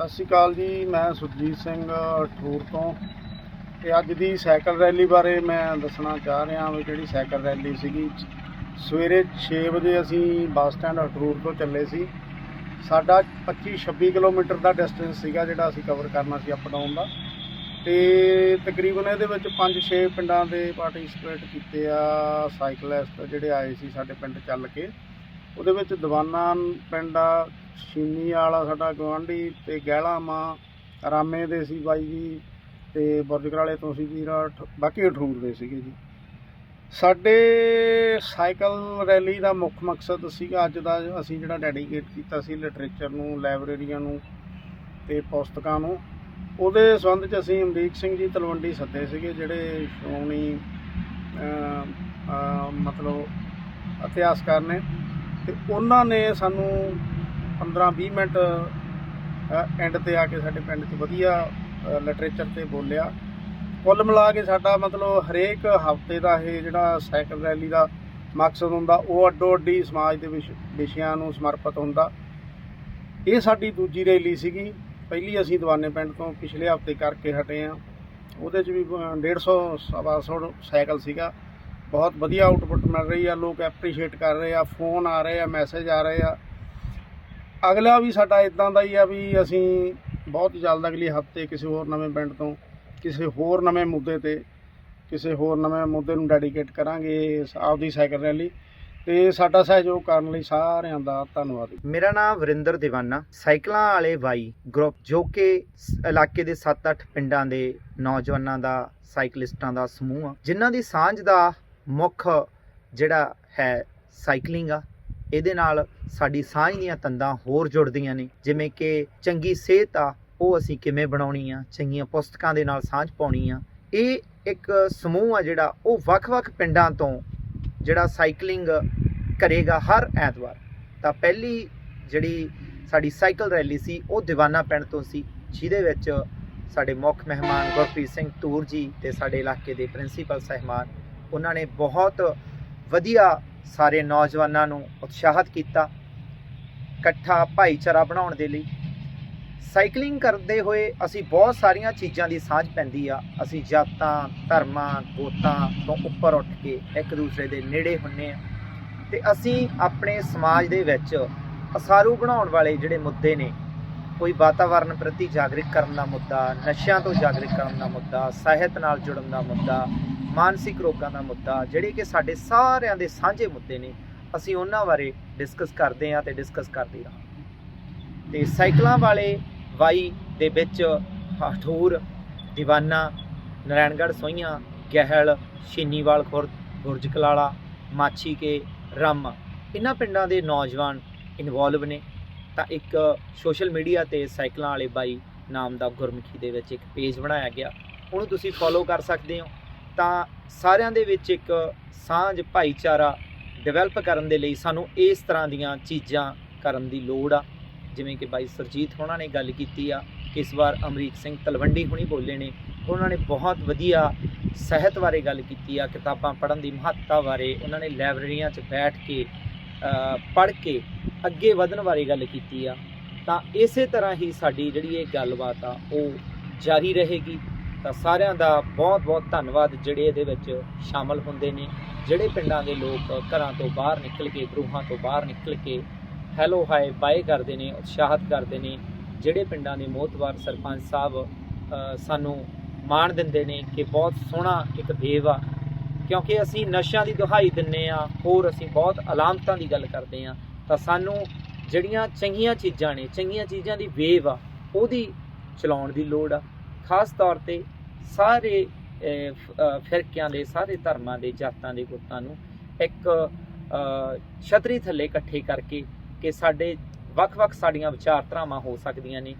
ਸਤਿ ਸ਼੍ਰੀ ਅਕਾਲ ਜੀ, ਮੈਂ ਸੁਰਜੀਤ ਸਿੰਘ, ਠੂਰ ਤੋਂ। ਤੇ ਅੱਜ ਦੀ ਸਾਈਕਲ ਰੈਲੀ ਬਾਰੇ ਮੈਂ ਦੱਸਣਾ ਚਾਹ ਰਿਹਾ ਵੀ ਜਿਹੜੀ ਸਾਈਕਲ ਰੈਲੀ ਸੀਗੀ। ਸਵੇਰੇ 6 ਵਜੇ ਅਸੀਂ ਬੱਸ ਸਟੈਂਡ ਠੂਰ ਤੋਂ ਚੱਲੇ ਸੀ। ਸਾਡਾ 25 26 ਕਿਲੋਮੀਟਰ ਦਾ ਡਿਸਟੈਂਸ ਸੀਗਾ ਜਿਹੜਾ ਅਸੀਂ ਕਵਰ ਕਰਨਾ ਸੀ ਅਪ ਡਾਊਨ ਦਾ। ਤੇ ਤਕਰੀਬਨ ਇਹਦੇ ਵਿੱਚ 5-6 ਪਿੰਡਾਂ ਦੇ ਪਾਰਟਿਸਿਪੇਟ ਕੀਤੇ ਆ ਸਾਈਕਲਿਸਟ ਜਿਹੜੇ ਆਏ ਸੀ ਸਾਡੇ ਪਿੰਡ ਚੱਲ ਕੇ। ਉਹਦੇ ਵਿੱਚ ਦਵਾਨਾ ਪਿੰਡ ਆ ਛੀਨੀ ਵਾਲਾ ਸਾਡਾ ਗਵਾਂਢੀ ਤੇ ਗਹਿਲਾ ਮਾਂ, ਰਾਮੇ ਦੇ ਸੀ ਬਾਈ ਜੀ ਤੇ ਬੁਰਜਕਰਾਲੇ ਤੋਂ ਸੀ ਵੀਰ, ਠ- ਬਾਕੀ ਠੂਰ ਦੇ ਸੀਗੇ ਜੀ। ਸਾਡੇ ਸਾਈਕਲ ਰੈਲੀ ਦਾ ਮੁੱਖ ਮਕਸਦ ਸੀਗਾ ਅੱਜ ਦਾ, ਅਸੀਂ ਜਿਹੜਾ ਡੈਡੀਕੇਟ ਕੀਤਾ ਸੀ ਲਿਟਰੇਚਰ ਨੂੰ, ਲਾਇਬ੍ਰੇਰੀਆਂ ਨੂੰ ਤੇ ਪੁਸਤਕਾਂ ਨੂੰ। ਉਹਦੇ ਸੰਬੰਧ ਚ ਅਸੀਂ ਅਮਰੀਕ ਸਿੰਘ ਜੀ ਤਲਵੰਡੀ ਸੱਦੇ ਸੀਗੇ, ਜਿਹੜੇ ਸ਼੍ਰੋਮਣੀ ਮਤਲਬ ਇਤਿਹਾਸਕਾਰ ਨੇ। ਤੇ ਉਹਨਾਂ ਨੇ ਸਾਨੂੰ 15-20 ਮਿੰਟ ਐਂਡ ਤੇ ਆ ਕੇ ਸਾਡੇ ਪਿੰਡ 'ਚ ਵਧੀਆ ਲਿਟਰੇਚਰ ਤੇ ਬੋਲਿਆ। ਕੁੱਲ ਮਿਲਾ ਕੇ ਸਾਡਾ ਮਤਲਬ ਹਰੇਕ ਹਫ਼ਤੇ ਦਾ ਇਹ ਜਿਹੜਾ ਸਾਈਕਲ ਰੈਲੀ ਦਾ ਮਕਸਦ ਹੁੰਦਾ ਉਹ ਅੱਡੋ ਅੱਡੀ ਸਮਾਜ ਦੇ ਵਿਸ਼- ਵਿਸ਼ਿਆਂ ਨੂੰ ਸਮਰਪਿਤ ਹੁੰਦਾ। ਇਹ ਸਾਡੀ ਦੂਜੀ ਰੈਲੀ ਸੀਗੀ। ਪਹਿਲੀ ਅਸੀਂ ਦਵਾਨੇ ਪਿੰਡ ਤੋਂ ਪਿਛਲੇ ਹਫ਼ਤੇ ਕਰਕੇ ਹਟੇ ਆ। ਉਹਦੇ 'ਚ ਵੀ ਅ, 150 ਸਵਾ ਸੌ ਸਾਈਕਲ ਸੀਗਾ। ਬਹੁਤ ਵਧੀਆ ਆਊਟਪੁੱਟ ਮਿਲ ਰਹੀ ਆ ਲੋਕ ਐਪਰੀਸ਼ੀਏਟ ਕਰ ਰਹੇ ਆ ਫੋਨ ਆ ਰਹੇ ਆ ਮੈਸੇਜ ਆ ਰਹੇ ਆ। ਅਗਲਾ ਵੀ ਸਾਡਾ ਇਦਾਂ ਦਾ ਹੀ ਆ ਵੀ ਅਸੀਂ ਬਹੁਤ ਜਲਦ ਅਗਲੇ ਹਫ਼ਤੇ ਕਿਸੇ ਹੋਰ ਨਵੇਂ ਪਿੰਡ ਤੋਂ, ਕਿਸੇ ਹੋਰ ਨਵੇਂ ਮੁੱਦੇ ਤੇ, ਕਿਸੇ ਹੋਰ ਨਵੇਂ ਮੁੱਦੇ ਨੂੰ ਡੈਡੀਕੇਟ ਕਰਾਂਗੇ ਆਪਦੀ ਸਾਈਕਲ ਰੈਲੀ ਤੇ ਸਾਡਾ ਸਹਿਯੋਗ ਕਰਨ ਲਈ ਸਾਰਿਆਂ ਦਾ ਧੰਨਵਾਦ। ਮੇਰਾ ਨਾਮ ਵਰਿੰਦਰ ਦੀਵਾਨਾ, ਸਾਈਕਲਾਂ ਵਾਲੇ ਬਾਈ ਗਰੁੱਪ, ਜੋ ਕਿ ਸ- ਇਲਾਕੇ ਦੇ 7-8 ਪਿੰਡਾਂ ਦੇ ਨੌਜਵਾਨਾਂ ਦਾ, ਸਾਈਕਲਿਸਟਾਂ ਦਾ ਸਮੂਹ ਆ, ਜਿਨ੍ਹਾਂ ਦੀ ਸਾਂਝ ਦਾ ਮੁੱਖ ਜਿਹੜਾ ਹੈ ਸਾਈਕਲਿੰਗ ਆ ਇਹਦੇ ਨਾਲ ਸਾਡੀ ਸਾਂਝ ਦੀਆਂ ਤੰਦਾਂ ਹੋਰ ਜੁੜਦੀਆਂ ਨੇ, ਜਿਵੇਂ ਕਿ ਚੰਗੀ ਸਿਹਤ ਆ, ਉਹ ਅਸੀਂ ਕਿਵੇਂ ਬਣਾਉਣੀ ਆ, ਚੰਗੀਆਂ ਪੁਸਤਕਾਂ ਦੇ ਨਾਲ ਸਾਂਝ ਪਾਉਣੀ ਆ। ਇਹ ਇੱਕ ਸਮੂਹ ਆ ਜਿਹੜਾ ਉਹ ਵੱਖ-ਵੱਖ ਪਿੰਡਾਂ ਤੋਂ ਜਿਹੜਾ ਸਾਈਕਲਿੰਗ ਕਰੇਗਾ ਹਰ ਐਤਵਾਰ। ਤਾਂ ਪਹਿਲੀ ਜਿਹੜੀ ਸਾਡੀ ਸਾਈਕਲ ਰੈਲੀ ਸੀ, ਉਹ ਦੀਵਾਨਾ ਪਿੰਡ ਤੋਂ ਸੀ, ਜਿਹਦੇ ਵਿੱਚ ਸਾਡੇ ਮੁੱਖ ਮਹਿਮਾਨ ਗੁਰਪ੍ਰੀਤ ਸਿੰਘ ਤੂਰ ਜੀ ਤੇ ਸਾਡੇ ਇਲਾਕੇ ਦੇ ਪ੍ਰਿੰਸੀਪਲ ਸਹਿਮਾਨ, ਉਹਨਾਂ ਨੇ ਬਹੁਤ ਵਧੀਆ ਸਾਰੇ ਨੌਜਵਾਨਾਂ ਨੂੰ ਉਤਸ਼ਾਹਿਤ ਕੀਤਾ ਇਕੱਠਾ ਭਾਈਚਾਰਾ ਬਣਾਉਣ ਦੇ ਲਈ। ਸਾਈਕਲਿੰਗ ਕਰਦੇ ਹੋਏ ਅਸੀਂ ਬਹੁਤ ਸਾਰੀਆਂ ਚੀਜ਼ਾਂ ਦੀ ਸਾਂਝ ਪੈਂਦੀ ਆ। ਅਸੀਂ ਜਾਤਾਂ, ਧਰਮਾਂ, ਗੋਤਾਂ ਤੋਂ ਉੱਪਰ ਉੱਠ ਕੇ ਇੱਕ ਦੂਸਰੇ ਦੇ ਨੇੜੇ ਹੁੰਨੇ ਆ। ਤੇ ਅਸੀਂ ਆਪਣੇ ਸਮਾਜ ਦੇ ਵਿੱਚ ਅਸਾਰੂ ਬਣਾਉਣ ਵਾਲੇ ਜਿਹੜੇ ਮੁੱਦੇ ਨੇ, ਕੋਈ ਵਾਤਾਵਰਣ ਪ੍ਰਤੀ ਜਾਗਰਿਤ ਕਰਨ ਦਾ ਮੁੱਦਾ, ਨਸ਼ਿਆਂ ਤੋਂ ਜਾਗਰਿਤ ਕਰਨ ਦਾ ਮੁੱਦਾ, ਸਾਹਿਤ ਨਾਲ ਜੁੜਨ ਦਾ ਮੁੱਦਾ ਮਾਨਸਿਕ ਰੋਗਾਂ ਦਾ ਮੁੱਦਾ, ਜਿਹੜੇ ਕਿ ਸਾਡੇ ਸਾਰਿਆਂ ਦੇ ਸਾਂਝੇ ਮੁੱਦੇ ਨੇ, ਅਸੀਂ ਉਹਨਾਂ ਬਾਰੇ ਡਿਸਕਸ ਕਰਦੇ ਹਾਂ ਤੇ ਡਿਸਕਸ ਕਰਦੇ ਰਹਾਂਗੇ। ਤੇ ਸਾਈਕਲਾਂ ਵਾਲੇ ਵਾਈ ਦੇ ਵਿੱਚ ਹਠੂਰ ਦੀਵਾਨਾ, ਨਾਰਾਇਣਗੜ੍ਹ ਸੋਈਆਂ ਗਹਿਲ ਛੀਨੀਵਾਲ ਖੁਰਦ ਬੁਰਜ ਕਲਾਲਾ, ਮਾਛੀ ਕੇ, ਰਮ, ਇਹਨਾਂ ਪਿੰਡਾਂ ਦੇ ਨੌਜਵਾਨ ਇਨਵੋਲਵ ਨੇ। ਤਾਂ ਇੱਕ ਸੋਸ਼ਲ ਮੀਡੀਆ ਤੇ ਸਾਈਕਲਾਂ ਵਾਲੇ ਬਾਈ ਨਾਮ ਦਾ ਗੁਰਮੁਖੀ ਦੇ ਵਿੱਚ ਇੱਕ ਪੇਜ ਬਣਾਇਆ ਗਿਆ। ਉਹਨੂੰ ਤੁਸੀਂ ਫੋਲੋ ਕਰ ਸਕਦੇ ਹੋ। ਤਾਂ ਸਾਰਿਆਂ ਦੇ ਵਿੱਚ ਇੱਕ ਸਾਂਝ, ਭਾਈਚਾਰਾ ਡਿਵੈਲਪ ਕਰਨ ਦੇ ਲਈ ਸਾਨੂੰ ਇਸ ਤਰ੍ਹਾਂ ਦੀਆਂ ਚੀਜ਼ਾਂ ਕਰਨ ਦੀ ਲੋੜ ਆ। ਜਿਵੇਂ ਕਿ ਬਾਈ ਸਰਜੀਤ ਹੋਣਾ ਨੇ ਗੱਲ ਕੀਤੀ ਆ ਕਿ ਇਸ ਵਾਰ ਅਮਰੀਕ ਸਿੰਘ ਤਲਵੰਡੀ ਹੁਣੀ ਬੋਲੇ ਨੇ। ਉਹਨਾਂ ਨੇ ਬਹੁਤ ਵਧੀਆ ਸਿਹਤ ਬਾਰੇ ਗੱਲ ਕੀਤੀ ਆ, ਕਿਤਾਬਾਂ ਪੜ੍ਹਨ ਦੀ ਮਹੱਤਤਾ ਬਾਰੇ। ਉਹਨਾਂ ਨੇ ਲਾਇਬ੍ਰੇਰੀਆਂ 'ਚ ਬੈਠ ਕੇ ਪੜ੍ਹ ਕੇ ਅੱਗੇ ਵਧਣ ਬਾਰੇ ਗੱਲ ਕੀਤੀ ਆ। ਤਾਂ ਇਸੇ ਤਰ੍ਹਾਂ ਹੀ ਸਾਡੀ ਜਿਹੜੀ ਇਹ ਗੱਲਬਾਤ ਆ, ਉਹ ਜਾਰੀ ਰਹੇਗੀ। ਤਾਂ ਸਾਰਿਆਂ ਦਾ ਬਹੁਤ ਬਹੁਤ ਧੰਨਵਾਦ ਜਿਹੜੇ ਇਹਦੇ ਵਿੱਚ ਸ਼ਾਮਲ ਹੁੰਦੇ ਨੇ, ਜਿਹੜੇ ਪਿੰਡਾਂ ਦੇ ਲੋਕ ਘਰਾਂ ਤੋਂ ਬਾਹਰ ਨਿਕਲ ਕੇ, ਗਰੂਹਾਂ ਤੋਂ ਬਾਹਰ ਨਿਕਲ ਕੇ ਹੈਲੋ ਹਾਈ ਬਾਏ ਕਰਦੇ ਨੇ, ਉਤਸ਼ਾਹਤ ਕਰਦੇ ਨੇ, ਜਿਹੜੇ ਪਿੰਡਾਂ ਦੇ ਮੋਹਤਵਾਰ ਸਰਪੰਚ ਸਾਹਿਬ ਸਾਨੂੰ ਮਾਣ ਦਿੰਦੇ ਨੇ ਕਿ ਬਹੁਤ ਸੋਹਣਾ ਇੱਕ ਵੇਵ ਆ। ਕਿਉਂਕਿ ਅਸੀਂ ਨਸ਼ਿਆਂ ਦੀ ਦੁਹਾਈ ਦਿੰਨੇ ਆ, ਹੋਰ ਅਸੀਂ ਬਹੁਤ ਅਲਾਮਤਾਂ ਦੀ ਗੱਲ ਕਰਦੇ ਆ, ਤਾਂ ਸਾਨੂੰ ਜਿਹੜੀਆਂ ਚੰਗੀਆਂ ਚੀਜ਼ਾਂ ਨੇ, ਚੰਗੀਆਂ ਚੀਜ਼ਾਂ ਦੀ ਵੇਵ ਆ, ਉਹਦੀ ਚਲਾਉਣ ਦੀ ਲੋੜ ਆ। ਖਾਸ ਤੌਰ ਤੇ ਸਾਰੇ ਫਿਰਕਿਆਂ ਦੇ ਸਾਰੇ ਧਰਮਾਂ ਦੇ ਜਾਤਾਂ ਦੇ ਗੁੱਤਾਂ ਨੂੰ ਇੱਕ ਅ, ਛਤਰੀ ਥੱਲੇ ਇਕੱਠੇ ਕਰਕੇ ਕਿ ਸਾਡੇ ਵੱਖ-ਵੱਖ ਸਾਡੀਆਂ ਵਿਚਾਰਧਾਰਾਵਾਂ ਹੋ ਸਕਦੀਆਂ ਨੇ।